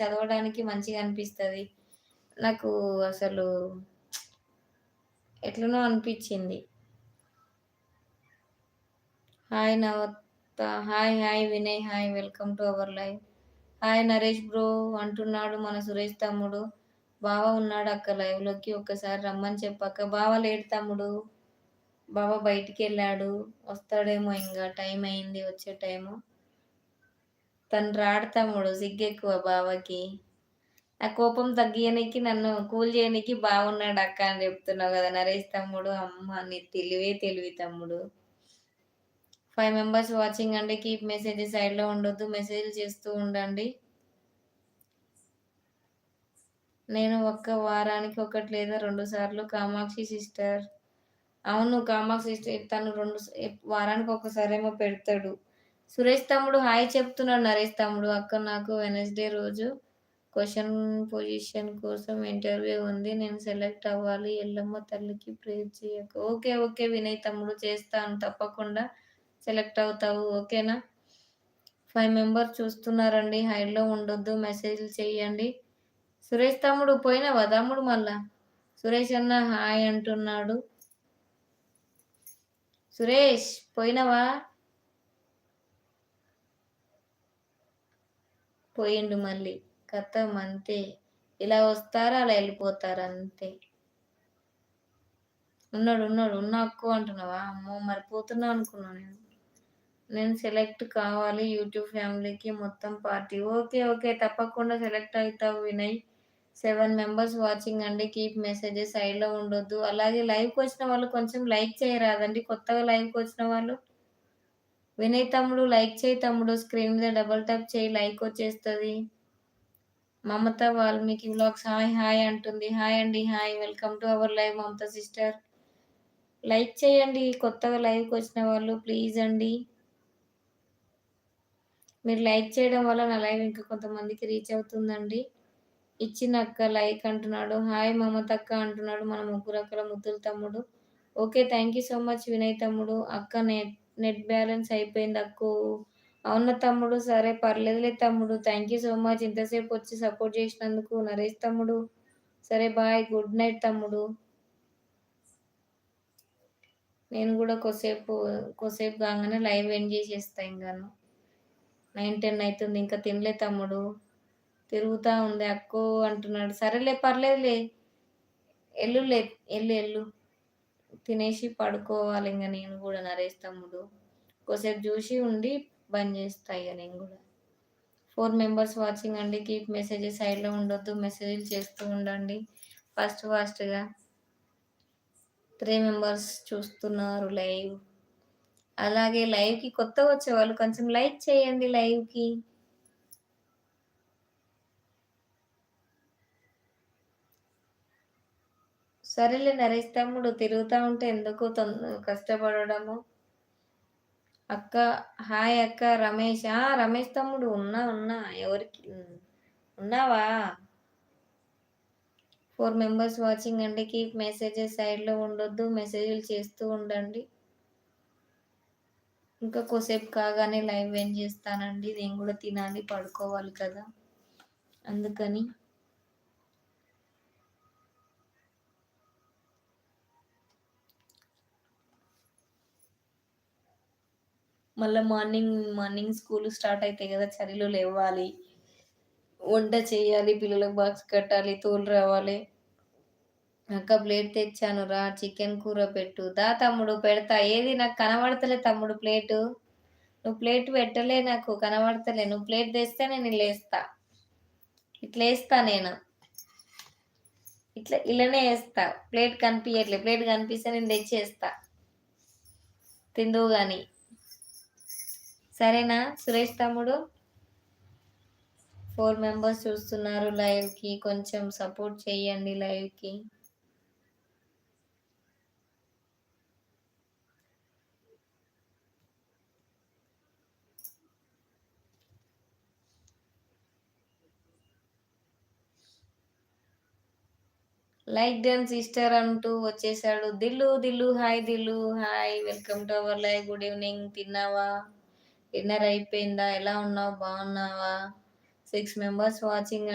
చదవడానికి మంచిగా అనిపిస్తుంది. నాకు అసలు ఎట్లనో అనిపించింది. Hi Navata hi hi Vinay hi welcome to our live. Hi Naresh bro అంటున్నాడు మన సురేష్ తమ్ముడు. బావ ఉన్నాడు అక్క లైవ్లోకి ఒక్కసారి రమ్మని చెప్పాక బావ లేడు తమ్ముడు. బావ బయటికి వెళ్ళాడు. వస్తాడేమో ఇంకా టైం అయింది వచ్చే టైము. తను రాడు తమ్ముడు సిగ్గెక్కువ బావకి. ఆ కోపం తగ్గియనికి నన్ను కూల్ చేయనికి బాగున్నాడు అక్క అని చెప్తున్నావు కదా నరేష్ తమ్ముడు. అమ్మ నీ తెలివే తెలివి తమ్ముడు. ఫైవ్ మెంబర్స్ వాచింగ్ అండి. కీప్ మెసేజ్ సైడ్లో ఉండొద్దు. మెసేజ్ చేస్తూ ఉండండి. నేను ఒక్క వారానికి ఒకటి లేదా రెండు సార్లు కామాక్షి సిస్టర్ అవును కామాక్షి సిస్టర్ తను రెండు వారానికి ఒకసారేమో పెడతాడు. సురేష్ తమ్ముడు హాయ్ చెప్తున్నాడు నరేష్ తమ్ముడు. అక్క నాకు వెనస్డే రోజు క్వశ్చన్ పొజిషన్ కోసం ఇంటర్వ్యూ ఉంది. నేను సెలెక్ట్ అవ్వాలి. ఎల్లమ్మ తల్లికి ప్రేర్ చేయక. ఓకే ఓకే వినయ్ తమ్ముడు చేస్తాను. తప్పకుండా సెలెక్ట్ అవుతావు. ఓకేనా? ఫైవ్ మెంబర్స్ చూస్తున్నారండి. హైడ్లో ఉండొద్దు. మెసేజ్లు చేయండి సురేష్ తమ్ముడు పోయినావా? తమ్ముడు మళ్ళా? సురేష్ అన్న హాయ్ అంటున్నాడు. సురేష్ పోయినావా? పోయిండు మళ్ళీ. కథం అంతే. ఇలా వస్తారా అలా వెళ్ళిపోతారు అంతే. ఉన్నాడు ఉన్నాడు. ఉన్నా అక్కు అంటున్నావా? అమ్మో మరి పోతున్నా అనుకున్నా నేను. నేను సెలెక్ట్ కావాలి. యూట్యూబ్ ఫ్యామిలీకి మొత్తం పార్టీ. Okay okay. తప్పకుండా సెలెక్ట్ అవుతావు వినయ్. సెవెన్ మెంబర్స్ వాచింగ్ అండి. కీప్ మెసేజెస్ సైడ్లో ఉండొద్దు. అలాగే లైవ్కి వచ్చిన వాళ్ళు కొంచెం లైక్ చేయరాదండి కొత్తగా లైవ్కి వచ్చిన వాళ్ళు. వినయ్ తమ్ముడు లైక్ చేయి తమ్ముడు స్క్రీన్ మీద డబల్ ట్యాప్ చేయి లైక్ వచ్చేస్తుంది. Mamata Valmiki vlogs hi hi అంటుంది. హాయ్ అండి hi welcome to our live Mamata sister. Like చేయండి కొత్తగా లైవ్కి వచ్చిన వాళ్ళు ప్లీజ్ అండి. మీరు లైక్ చేయడం వల్ల నా లైవ్ ఇంకా కొంతమందికి రీచ్ అవుతుందండి. ఇచ్చిన అక్క లైక్ అంటున్నాడు. హాయ్ మమత అక్క అంటున్నాడు. మన ముగ్గురు అక్కల ముద్దుల తమ్ముడు. Okay thank you so much Vinay తమ్ముడు. అక్క నెట్ నెట్ బ్యాలెన్స్ అయిపోయింది అక్కు. అవున తమ్ముడు సరే పర్లేదులే తమ్ముడు. థ్యాంక్ యూ సో మచ్ ఇంతసేపు వచ్చి సపోర్ట్ చేసినందుకు నరేష్ తమ్ముడు. సరే బాయ్ గుడ్ నైట్ తమ్ముడు. నేను కూడా కొద్దిసేపు కొసేపు కాగానే లైవ్ ఎండ్ చేసేస్తా ఇంకాను నైన్ టెన్ అవుతుంది ఇంకా తినలే తమ్ముడు. తిరుగుతూ ఉంది అక్కో అంటున్నాడు. సరేలే పర్లేదులే. ఎల్లులే ఎల్లు ఎల్లు. తినేసి పడుకోవాలి ఇంకా నేను కూడా నరేష్ తమ్ముడు. కొద్దిసేపు చూసి ఉండి బంద్ చేస్తా ఇక నేను కూడా. ఫోర్ మెంబర్స్ వాచింగ్ అండి. కీప్ మెసేజెస్ సైడ్లో ఉండొద్దు. మెసేజ్లు చేస్తూ ఉండండి. ఫస్ట్ ఫాస్ట్గా త్రీ మెంబర్స్ చూస్తున్నారు లైవ్ అలాగే లైవ్కి కొత్త వచ్చే వాళ్ళు కొంచెం లైక్ చేయండి లైవ్కి సరేలే నరేష్ తమ్ముడు తిరుగుతూ ఉంటే ఎందుకు కష్టపడము అక్క హాయ్ అక్క రమేష్. ఆ రమేష్ తమ్ముడు ఉన్నా ఉన్నా ఎవరికి? ఉన్నావా? ఫోర్ మెంబర్స్ వాచింగ్ అండి. కీప్ మెసేజెస్ సైడ్లో ఉండొద్దు. మెసేజ్లు చేస్తూ ఉండండి. ఇంకా కొద్దిసేపు కాగానే లైవ్ ఏం చేస్తానండి? నేను కూడా తినాలి పడుకోవాలి కదా. అందుకని మళ్ళీ మార్నింగ్ మార్నింగ్ స్కూల్ స్టార్ట్ అవుతాయి కదా చలిలో లేవాలి. వంట చేయాలి పిల్లలకు బాక్స్ కట్టాలి తోలు రావాలి. అక్క ప్లేట్ తెచ్చాను రా చికెన్ కూర పెట్టు. దా తమ్ముడు పెడతా. ఏది నాకు కనబడతలే తమ్ముడు ప్లేటు. నువ్వు ప్లేట్ పెట్టలే నాకు కనబడతలే. నువ్వు ప్లేట్ తెస్తే నేను లేస్తా ఇట్లా వేస్తా నేను. ఇట్లా ఇలానే వేస్తా. ప్లేట్ కనిపించట్లే ప్లేట్ కనిపిస్తే నేను తెచ్చేస్తా. తిందువు కానీ సరేనా? సురేష్ తమ్ముడు? ఫోర్ మెంబర్స్ చూస్తున్నారు లైవ్కి. కొంచెం సపోర్ట్ చేయండి లైవ్కి. లైక్ డన్ సిస్టర్ అంటూ వచ్చేసాడు. Dillu Dillu hi Dillu hi. Welcome to our live. Good evening. తిన్నావా? డిన్నర్ అయిపోయిందా? ఎలా ఉన్నావు? బాగున్నావా? Six members watching